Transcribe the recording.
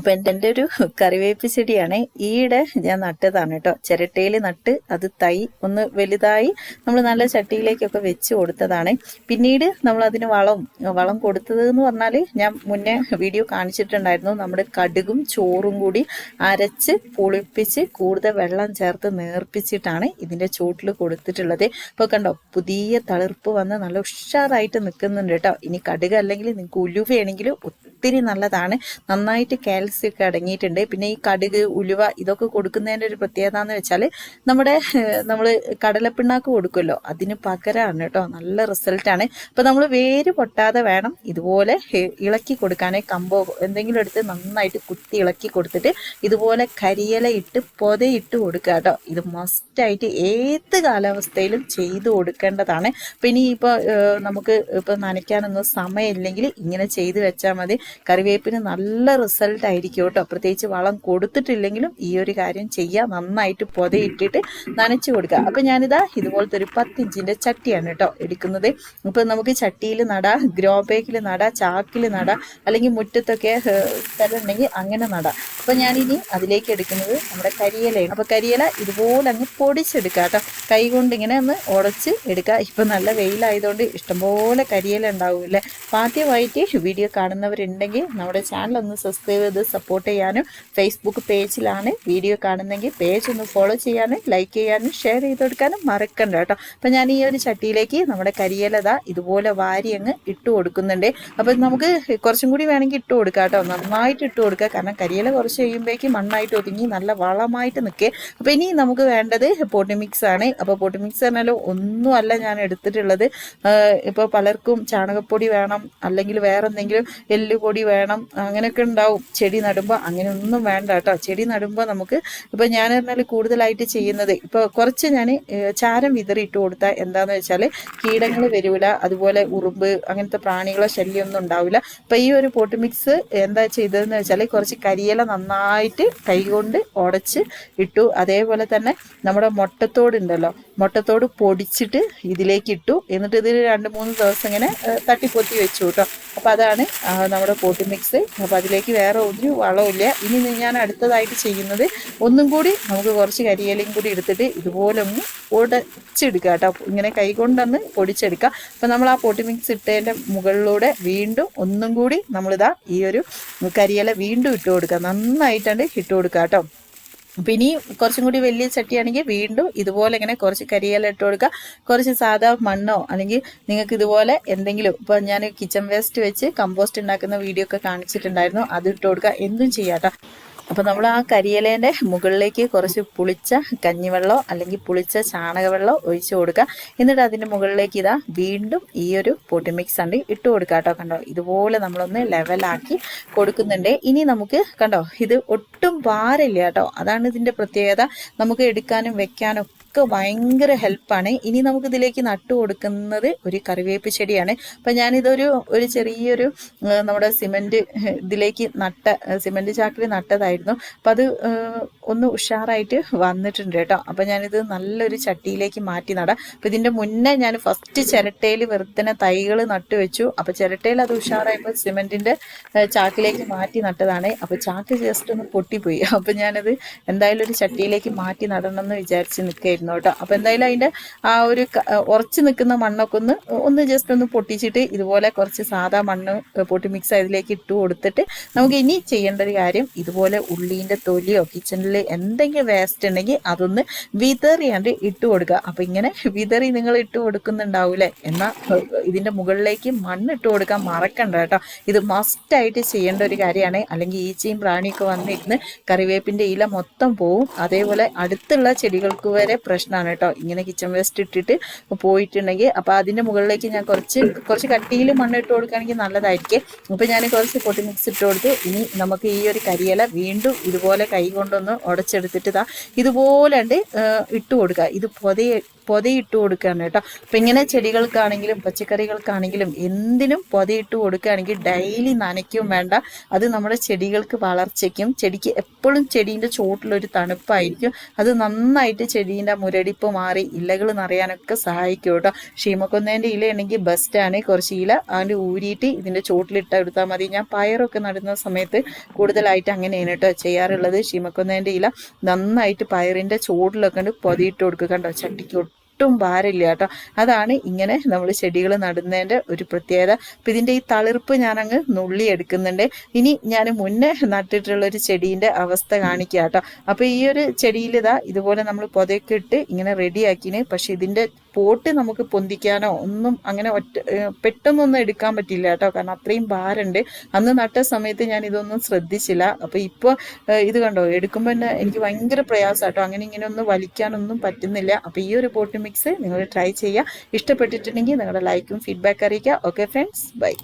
അപ്പം എന്റെ ഒരു കറിവേപ്പ് ചെടിയാണ്. ഈയിടെ ഞാൻ നട്ടതാണ് കേട്ടോ. ചിരട്ടയിൽ നട്ട് അത് തൈ ഒന്ന് വലുതായി നമ്മൾ നല്ല ചട്ടിയിലേക്കൊക്കെ വെച്ച് കൊടുത്തതാണ്. പിന്നീട് നമ്മൾ അതിന് വളം വളം കൊടുത്തത് എന്ന് പറഞ്ഞാൽ ഞാൻ മുന്നേ വീഡിയോ കാണിച്ചിട്ടുണ്ടായിരുന്നു. നമ്മുടെ കടുകും ചോറും കൂടി അരച്ച് പുളിപ്പിച്ച് കൂടുതൽ വെള്ളം ചേർത്ത് നേർപ്പിച്ചിട്ടാണ് ഇതിന്റെ ചൂട്ടിൽ കൊടുത്തിട്ടുള്ളത്. ഇപ്പോൾ കണ്ടോ പുതിയ തളിർപ്പ് വന്ന് നല്ല ഉഷാറായിട്ട് നിൽക്കുന്നുണ്ട് കേട്ടോ. ഇനി കടുക് അല്ലെങ്കിൽ നിങ്ങൾക്ക് ഉലുവയാണെങ്കിൽ ഒത്തിരി നല്ലതാണ്. നന്നായിട്ട് കാൽസ്യം ഒക്കെ അടങ്ങിയിട്ടുണ്ട്. പിന്നെ ഈ കടുക് ഉലുവ ഇതൊക്കെ കൊടുക്കുന്നതിന്റെ ഒരു പ്രത്യേകത എന്ന് വെച്ചാൽ നമ്മുടെ നമ്മൾ കടലപ്പിണ്ണാക്ക് കൊടുക്കുമല്ലോ. അതിന് പകരമാണ് കേട്ടോ. നല്ല റിസൾട്ടാണ് അപ്പോൾ നമ്മൾ വേര് പൊട്ടാതെ വേണം ഇതുപോലെ ഇളക്കി കൊടുക്കാനേ. കമ്പോ എന്തെങ്കിലും എടുത്ത് നന്നായിട്ട് കുത്തി ഇളക്കി കൊടുത്തിട്ട് ഇതുപോലെ കരിയില ഇട്ട് പൊതയിട്ട് കൊടുക്കുക കേട്ടോ. ഇത് മസ്റ്റായിട്ട് ഏത് കാലാവസ്ഥയിലും ചെയ്തു കൊടുക്കേണ്ടതാണ്. പിന്നെ ഇപ്പോൾ നമുക്ക് ഇപ്പോൾ നനയ്ക്കാനൊന്നും സമയമില്ലെങ്കിൽ ഇങ്ങനെ ചെയ്ത് വെച്ചാൽ മതി. കറിവേപ്പിന് നല്ല റിസൾട്ട് ആയിരിക്കും കേട്ടോ. പ്രത്യേകിച്ച് വളം കൊടുത്തിട്ടില്ലെങ്കിലും ഈ ഒരു കാര്യം ചെയ്യുക നന്നായിട്ട് പൊതയിട്ടിട്ട് നനച്ചു കൊടുക്കുക. അപ്പം ഞാനിതാ ഇതുപോലത്തെ ഒരു പത്തിഞ്ചിന്റെ ചട്ടിയാണ് കേട്ടോ എടുക്കുന്നത്. ഇപ്പം നമുക്ക് ചട്ടിയിൽ നടാ ഗ്രോ ബാഗിൽ നടാ ചാക്കിൽ നടാ അല്ലെങ്കിൽ മുറ്റത്തൊക്കെ സ്ഥലമുണ്ടെങ്കിൽ അങ്ങനെ നടാം. അപ്പം ഞാനിനി അതിലേക്ക് എടുക്കുന്നത് നമ്മുടെ കരിയലയാണ്. അപ്പോൾ കരിയില ഇതുപോലെ അങ്ങ് പൊടിച്ചെടുക്കുക കേട്ടോ. കൈ കൊണ്ട് ഇങ്ങനെ ഒന്ന് ഉടച്ച് എടുക്കുക. ഇപ്പം നല്ല വെയിലായതുകൊണ്ട് ഇഷ്ടംപോലെ കരിയില ഉണ്ടാവും അപ്പോൾ ആദ്യമായിട്ട് വീഡിയോ കാണുന്നവരുണ്ടെങ്കിൽ നമ്മുടെ ചാനൽ ഒന്ന് സബ്സ്ക്രൈബ് ചെയ്ത് സപ്പോർട്ട് ചെയ്യാനും ഫേസ്ബുക്ക് പേജിലാണ് വീഡിയോ കാണുന്നെങ്കിൽ പേജ് ഒന്ന് ഫോളോ ചെയ്യാനും ലൈക്ക് ചെയ്യാനും ഷെയർ ചെയ്ത് കൊടുക്കാനും മറക്കണ്ട കേട്ടോ. അപ്പം ഞാൻ ഈ ഒരു ചട്ടിയിലേക്ക് നമ്മുടെ കരിയിലത ഇതുപോലെ വാരി അങ്ങ് ഇട്ട് കൊടുക്കുന്നുണ്ട്. അപ്പം നമുക്ക് കുറച്ചും കൂടി വേണമെങ്കിൽ ഇട്ട് കൊടുക്കാം കേട്ടോ. നന്നായിട്ട് ഇട്ട് കൊടുക്കുക. കാരണം കരിയില കുറച്ച് കഴിയുമ്പോഴേക്ക് മണ്ണായിട്ട് ഒതുങ്ങി നല്ല വളമായിട്ട് നിൽക്കുക അപ്പം ഇനി നമുക്ക് വേണ്ടത് പോട്ടി മിക്സ് ആണ്. അപ്പോൾ പോട്ടി മിക്സ് പറഞ്ഞാലും ഒന്നുമല്ല ഞാൻ എടുത്തിട്ടുള്ളത്. ഇപ്പോൾ പലർക്കും ചാണകപ്പൊടി വേണം. അല്ലെങ്കിൽ വേറെ എന്തെങ്കിലും എല്ലുപൊടി വേണം. അങ്ങനെയൊക്കെ ഉണ്ടാവും. ചെടി നടുമ്പോൾ അങ്ങനെ ഒന്നും വേണ്ട കേട്ടോ. ചെടി നടുമ്പോൾ നമുക്ക് ഇപ്പോൾ ഞാൻ പറഞ്ഞാൽ കൂടുതലായിട്ട് ചെയ്യുന്നത് ഇപ്പോൾ കുറച്ച് ഞാൻ ചാരം വിതറിയിട്ട് കൊടുത്താൽ എന്താണെന്ന് വെച്ചാൽ കീടങ്ങൾ വരില്ല അതുപോലെ ഉറുമ്പ് അങ്ങനത്തെ പ്രാണികളോ ശല്യമൊന്നും ഉണ്ടാവില്ല അപ്പോൾ ഈ ഒരു പോട്ട് മിക്സ് എന്താ ചെയ്തതെന്ന് വെച്ചാൽ കുറച്ച് കരിയില നന്നായിട്ട് കൈകൊണ്ട് ഉടച്ച് ഇട്ടു. അതേപോലെ തന്നെ നമ്മുടെ മുട്ടത്തോട് ഉണ്ടല്ലോ മുട്ടത്തോട് പൊടിച്ചിട്ട് ഇതിലേക്ക് ഇട്ടു. എന്നിട്ട് ഇതിൽ രണ്ട് മൂന്ന് ദിവസം ഇങ്ങനെ തട്ടിപ്പൊത്തി വെച്ചു കേട്ടോ. അപ്പോൾ അതാണ് നമ്മുടെ പോട്ടി മിക്സ്. അപ്പോൾ അതിലേക്ക് വേറെ ഒരു വളവുമില്ല. ഇനി ഞാൻ അടുത്തതായിട്ട് ചെയ്യുന്നത് ഒന്നും കൂടി നമുക്ക് കുറച്ച് കരിയിലയും കൂടി എടുത്തിട്ട് ഇതുപോലെ ഒന്ന് പൊടിച്ചെടുക്കുക കേട്ടോ. ഇങ്ങനെ കൈകൊണ്ടൊന്ന് പൊടിച്ചെടുക്കുക. അപ്പം നമ്മൾ ആ പൊട്ടി മിക്സ് ഇട്ടതിന്റെ മുകളിലൂടെ വീണ്ടും ഒന്നും കൂടി നമ്മളിതാ ഈ ഒരു കരിയില വീണ്ടും ഇട്ട് കൊടുക്കുക. നന്നായിട്ടാണ് ഇട്ട് കൊടുക്കുക കേട്ടോ. അപ്പം ഇനി കുറച്ചും കൂടി വലിയ ചട്ടിയാണെങ്കിൽ വീണ്ടും ഇതുപോലെ ഇങ്ങനെ കുറച്ച് കരിയില ഇട്ട് കൊടുക്കുക. കുറച്ച് സാധാ മണ്ണോ അല്ലെങ്കിൽ നിങ്ങൾക്ക് ഇതുപോലെ എന്തെങ്കിലും ഇപ്പോൾ ഞാൻ കിച്ചൺ വേസ്റ്റ് വെച്ച് കമ്പോസ്റ്റ് ഉണ്ടാക്കുന്ന വീഡിയോ ഒക്കെ കാണിച്ചിട്ടുണ്ടായിരുന്നു. അത് ഇട്ട് കൊടുക്കുക. എന്തും ചെയ്യാട്ടോ അപ്പോൾ നമ്മൾ ആ കരിയിലേന്റെ മുകളിലേക്ക് കുറച്ച് പുളിച്ച കഞ്ഞിവെള്ളമോ അല്ലെങ്കിൽ പുളിച്ച ചാണകവെള്ളമോ ഒഴിച്ച് കൊടുക്കുക. എന്നിട്ട് അതിന്റെ മുകളിലേക്ക് ഇതാ വീണ്ടും ഈ ഒരു പൊടി മിക്സ് ഉണ്ട് ഇട്ട് കൊടുക്കുക കേട്ടോ. കണ്ടോ? ഇതുപോലെ നമ്മളൊന്ന് ലെവലാക്കി കൊടുക്കുന്നുണ്ട്. ഇനി നമുക്ക് കണ്ടോ? ഇത് ഒട്ടും പാരില്ല കേട്ടോ. അതാണ് ഇതിന്റെ പ്രത്യേകത. നമുക്ക് എടുക്കാനും വെക്കാനും ഒക്കെ ഭയങ്കര ഹെൽപ്പാണ് ഇനി നമുക്ക് ഇതിലേക്ക് നട്ടു കൊടുക്കുന്നത് ഒരു കറിവേപ്പ് ചെടിയാണ്. അപ്പം ഞാനിതൊരു ഒരു ചെറിയൊരു നമ്മുടെ സിമെന്റ് ഇതിലേക്ക് നട്ട സിമെന്റ് ചാക്കിൽ നട്ടതായിരുന്നു. അപ്പം അത് ഒന്ന് ഉഷാറായിട്ട് വന്നിട്ടുണ്ട് കേട്ടോ. അപ്പം ഞാനിത് നല്ലൊരു ചട്ടിയിലേക്ക് മാറ്റി നടാം. അപ്പം ഇതിന്റെ മുന്നേ ഞാൻ ഫസ്റ്റ് ചിരട്ടയിൽ വെറുതെ തൈകൾ നട്ടു വെച്ചു. അപ്പം ചിരട്ടയിൽ അത് ഉഷാറായപ്പോൾ സിമെന്റിന്റെ ചാക്കിലേക്ക് മാറ്റി നട്ടതാണ്. അപ്പോൾ ചാക്ക് ജസ്റ്റ് ഒന്ന് പൊട്ടിപ്പോയി. അപ്പം ഞാനത് എന്തായാലും ഒരു ചട്ടിയിലേക്ക് മാറ്റി നടണം എന്ന് വിചാരിച്ച് നിൽക്കായിരുന്നു കേട്ടോ. അപ്പോൾ എന്തായാലും അതിന്റെ ആ ഒരു ഉറച്ചു നിൽക്കുന്ന മണ്ണൊക്കെ ഒന്ന് ഒന്ന് ജസ്റ്റ് ഒന്ന് പൊട്ടിച്ചിട്ട് ഇതുപോലെ കുറച്ച് സാധാ മണ്ണ് പൊട്ടി മിക്സ് ആയതിലേക്ക് ഇട്ട് കൊടുത്തിട്ട് നമുക്ക് ഇനി ചെയ്യേണ്ട ഒരു കാര്യം ഇതുപോലെ ഉള്ളീന്റെ തൊലിയോ കിച്ചണിൽ എന്തെങ്കിലും വേസ്റ്റ് ഉണ്ടെങ്കിൽ അതൊന്ന് വിതറിയാണ്ട് ഇട്ട് കൊടുക്കുക. അപ്പോൾ ഇങ്ങനെ വിതറി നിങ്ങൾ ഇട്ട് കൊടുക്കുന്നുണ്ടാവൂലേ എന്നാൽ ഇതിന്റെ മുകളിലേക്ക് മണ്ണ് ഇട്ട് കൊടുക്കാൻ മറക്കണ്ട കേട്ടോ. ഇത് മസ്റ്റ് ആയിട്ട് ചെയ്യേണ്ട ഒരു കാര്യമാണ്. അല്ലെങ്കിൽ ഈച്ചയും പ്രാണിയൊക്കെ വന്നിരുന്ന് കറിവേപ്പിന്റെ ഇല മൊത്തം പോവും. അതേപോലെ അടുത്തുള്ള ചെടികൾക്ക് വരെ പ്രശ്നമാണ് കേട്ടോ. ഇങ്ങനെ കിച്ചൺ വേസ്റ്റ് ഇട്ടിട്ട് പോയിട്ടുണ്ടെങ്കിൽ അപ്പോൾ അതിന്റെ മുകളിലേക്ക് ഞാൻ കുറച്ച് കുറച്ച് കട്ടിയിൽ മണ്ണ് ഇട്ട് കൊടുക്കുകയാണെങ്കിൽ നല്ലതായിരിക്കും. അപ്പോൾ ഞാൻ കുറച്ച് പൊട്ടി മിക്സ് ഇട്ട് കൊടുത്ത്. ഇനി നമുക്ക് ഈ ഒരു കരിയില വീണ്ടും ഇതുപോലെ കൈ കൊണ്ടൊന്ന് ഉടച്ചെടുത്തിട്ട് ഇതാ ഇതുപോലെ ഇട്ട് കൊടുക്കുക. ഇത് പൊതയെ പൊതയിട്ട് കൊടുക്കുകയാണ് കേട്ടോ. അപ്പം ഇങ്ങനെ ചെടികൾക്കാണെങ്കിലും പച്ചക്കറികൾക്കാണെങ്കിലും എന്തിനും പൊതയിട്ട് കൊടുക്കുകയാണെങ്കിൽ ഡെയിലി നനയ്ക്കും വേണ്ട. അത് നമ്മുടെ ചെടികൾക്ക് വളർച്ചയ്ക്കും ചെടിക്ക് എപ്പോഴും ചെടീന്റെ ചോട്ടിലൊരു തണുപ്പായിരിക്കും. അത് നന്നായിട്ട് ചെടീന്റെ മുരടിപ്പ് മാറി ഇലകൾ നിറയാനൊക്കെ സഹായിക്കും കേട്ടോ. ഷീമക്കൊന്നേന്റെ ഇലയാണെങ്കിൽ ബെസ്റ്റാണ് കുറച്ച് ഇല അതിന്റെ ഊരിയിട്ട് ഇതിന്റെ ചോട്ടിലിട്ട് എടുത്താൽ മതി. ഞാൻ പയറൊക്കെ നടുന്ന സമയത്ത് കൂടുതലായിട്ട് അങ്ങനെയാണ് കേട്ടോ ചെയ്യാറുള്ളത്. ഷീമക്കൊന്നേന്റെ ഇല നന്നായിട്ട് പയറിന്റെ ചോട്ടിലൊക്കെ ഉണ്ട് പൊതിയിട്ട് കൊടുക്കുക കണ്ടോ? ചട്ടിക്ക് ഒട്ടും ഭാരമില്ല കേട്ടോ. അതാണ് ഇങ്ങനെ നമ്മൾ ചെടികൾ നടുന്നതിന്റെ ഒരു പ്രത്യേകത. അപ്പം ഇതിന്റെ ഈ തളിർപ്പ് ഞാനങ്ങ് നുള്ളി എടുക്കുന്നുണ്ട്. ഇനി ഞാൻ മുന്നേ നട്ടിട്ടുള്ള ഒരു ചെടീന്റെ അവസ്ഥ കാണിക്കുക കേട്ടോ. അപ്പോൾ ഈ ഒരു ചെടിയിൽ ഇതാ ഇതുപോലെ നമ്മൾ പുതയൊക്കെ ഇട്ട് ഇങ്ങനെ റെഡിയാക്കിന് പക്ഷേ ഇതിന്റെ പോട്ട് നമുക്ക് പൊന്തിക്കാനോ ഒന്നും അങ്ങനെ ഒറ്റ പെട്ടെന്നൊന്നും എടുക്കാൻ പറ്റില്ല കേട്ടോ. കാരണം അത്രയും ഭാരമുണ്ട് അന്ന് നട്ട സമയത്ത് ഞാൻ ഇതൊന്നും ശ്രദ്ധിച്ചില്ല. അപ്പോൾ ഇപ്പോൾ ഇത് കണ്ടോ? എടുക്കുമ്പോൾ തന്നെ എനിക്ക് ഭയങ്കര പ്രയാസം കേട്ടോ. അങ്ങനെ ഇങ്ങനെ ഒന്നും വലിക്കാനൊന്നും പറ്റുന്നില്ല. അപ്പോൾ ഈ ഒരു പോട്ട് മിക്സ് നിങ്ങൾ ട്രൈ ചെയ്യുക. ഇഷ്ടപ്പെട്ടിട്ടുണ്ടെങ്കിൽ നിങ്ങളുടെ ലൈക്കും ഫീഡ്ബാക്ക് അറിയിക്കുക. Okay friends bye